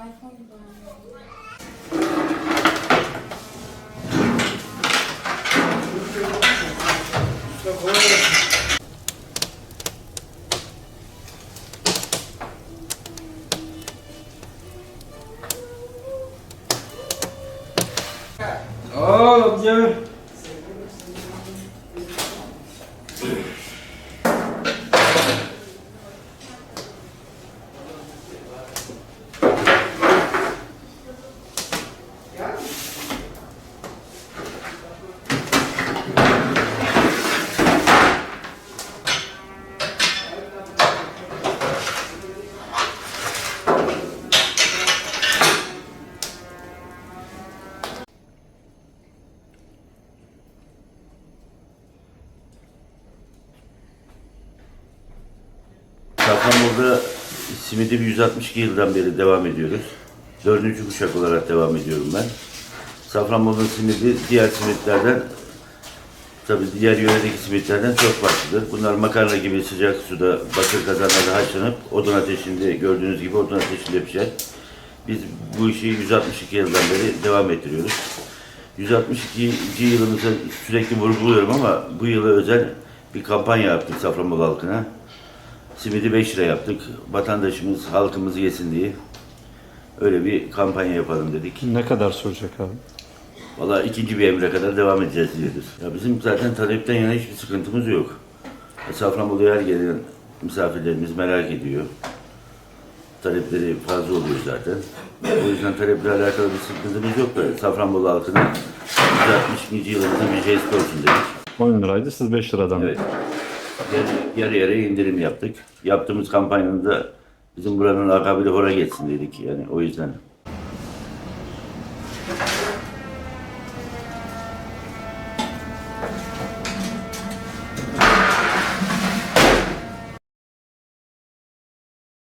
iphone 好的好的好 Safranbolu'da simidi 162 yıldan beri devam ediyoruz. Dördüncü kuşak olarak devam ediyorum ben. Safranbolu'nun simidi diğer simitlerden, tabii diğer yöredeki simitlerden çok farklıdır. Bunlar makarna gibi sıcak suda bakır kazanlarda haşlanıp odun ateşinde gördüğünüz gibi odun ateşinde pişer. Biz bu işi 162 yıldan beri devam ettiriyoruz. 162. yılımızı sürekli vurguluyorum ama bu yıla özel bir kampanya yaptık Safranbolu halkına. Simidi 5 lira yaptık. Vatandaşımız, halkımız yesin diye. Öyle bir kampanya yapalım dedik. Ne kadar sürecek abi? Valla ikinci bir emre kadar devam edeceğiz diyoruz. Ya bizim zaten talepten yana hiçbir sıkıntımız yok. E, Safranbolu'ya her gelen misafirlerimiz merak ediyor. Talepleri fazla oluyor zaten. O yüzden taleple alakalı bir sıkıntımız yok da Safranbolu halkına 160. yılımızın bir jest olsun dedik. 10 liraydı siz 5 liradan. Evet. Yarı, yarı yarıya indirim yaptık. Yaptığımız kampanyanın da bizim buranın lakabıyla hora geçsin dedik yani o yüzden.